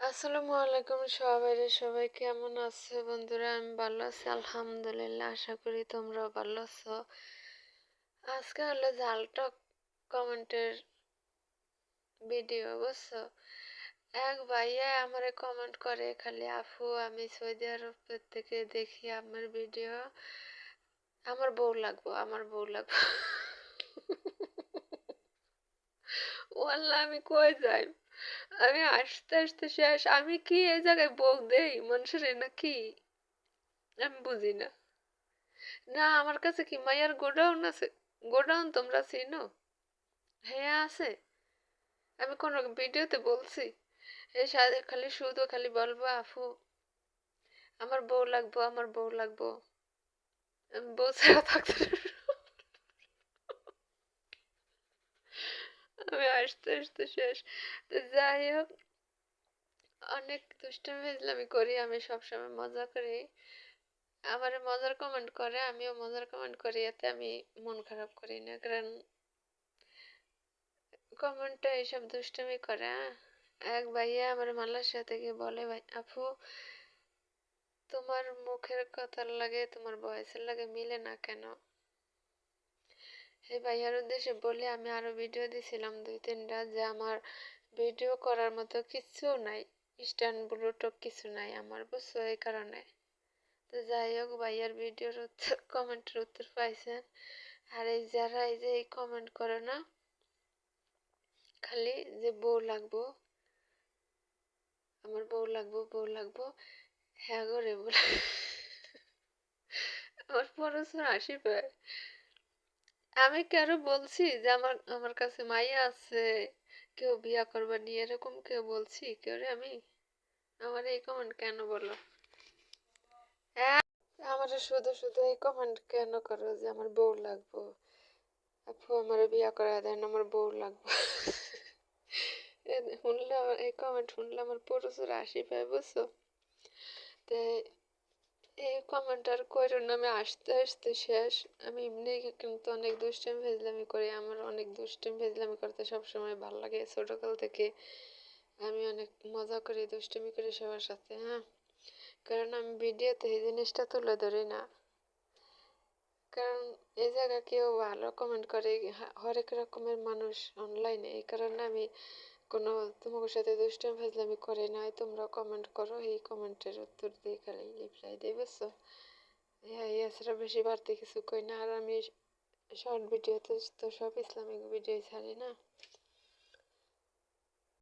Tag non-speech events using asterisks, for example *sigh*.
আসসালামু আলাইকুম সবাই সবাই কেমন আছে বন্ধুরা? আমি ভালো আছি, আলহামদুলিল্লাহ, আশা করি তোমরাও ভালো আছো। আজকে হলো ঝালটক কমেন্টের ভিডিও, বুঝছ? এক ভাইয়া আমারে কমেন্ট করে, খালি আফু আমি সৌদি আরব থেকে দেখি আমার ভিডিও। আমার বউ লাগবো, আমার বউ লাগবো। *laughs* ওয়াল্লাহ, আমি কই যাই? আমি আসতে আসতে শেষ। আমি কি এই জায়গায় বউ দেই? মানুষের নাকি? আমি বুঝি না। না, আমার কাছে কি মায়ার গোডাউন আছে? গোডাউন তোমরা চিনো? হ্যাঁ আছে। আমি কোন ভিডিওতে বলছি। এই সাথে খালি শুধু খালি বলব, আফু, আমার বউ লাগবো, আমার বউ লাগবো। আমি বউ ছাড়া থাকতে আসতে আসতে শেষ তো যাই হোক, অনেক দুষ্টামি ফেজলামি করি, আমি সবসময় মজা করি। আমার মজার কমেন্ট করে, আমিও মজার কমেন্ট করি, এতে আমি মন খারাপ করি না, কারণ কমেন্টটা এইসব দুষ্টামি করে হ্যাঁ? এক ভাইয়া আমার মালয়েশিয়া থেকে বলে, ভাই, আপু, তোমার মুখের কথার লাগে, তোমার বয়সের লাগে মিলে না কেন? এই ভাইয়ার উদ্দেশ্যে বলে, আমি আরও ভিডিও দিছিলাম দুই তিনটা যে আমার ভিডিও করার মতো কিছু নাই স্ট্যান্ড ব্লুটুথ কিছু নাই আমার, বুঝছ, এই কারণে। তো যাই হোক, ভাইয়ার ভিডিওর উত্তর কমেন্টের উত্তর পাইছেন। আর এই যারা এই যে এই কমেন্ট করে না, খালি যে বউ লাগবো, আমার বউ লাগবো বউ লাগবো হ্যাঁ করে বলে। আমার পরস্পর হাসি পায় আমি কারও বলছি যে আমার আমার কাছে মাইয়া আছে, কেউ বিয়া করবা নিয়ে এরকম কেউ বলছি? কেউ রে আমি? আমার এই কমেন্ট কেন বলো? আমার শুধু শুধু এই কমেন্ট কেন করো যে আমার বউ লাগবো? আপু, আমার বিয়া করা দেন, আমার বউ লাগবো। শুনলে আমার, এই কমেন্ট শুনলে আমার প্রচুর হাসি পায়, বুঝছ? তো এই কমেন্ট আর কইরো না, আমি আসতে আসতে শেষ। আমি এমনি কিন্তু অনেক দুষ্টামি ভেজলামি করি। আমার অনেক দুষ্টামি ভেজলামি করতে সবসময় ভালো লাগে। ছোটোকাল থেকে আমি অনেক মজা করি, দুষ্টামি করি সবার সাথে হ্যাঁ? কারণ আমি ভিডিওতে এই জিনিসটা তুলে ধরি না। কারণ এই জায়গা কেউ ভালো কমেন্ট করে হরেক রকমের মানুষ অনলাইনে এই কারণে আমি কোনো তোমাদের সাথে দুষ্টামি ফাজলামি করে নাই, তোমরা কমেন্ট করো, এই কমেন্টের উত্তর দিয়ে খালি রিপ্লাই দিয়ে বুঝছ হ্যাঁ এছাড়া বেশি বাড়তি কিছু কই না, আর আমি শর্ট ভিডিওতে তো সব ইসলামিক ভিডিও ছাড়ি না।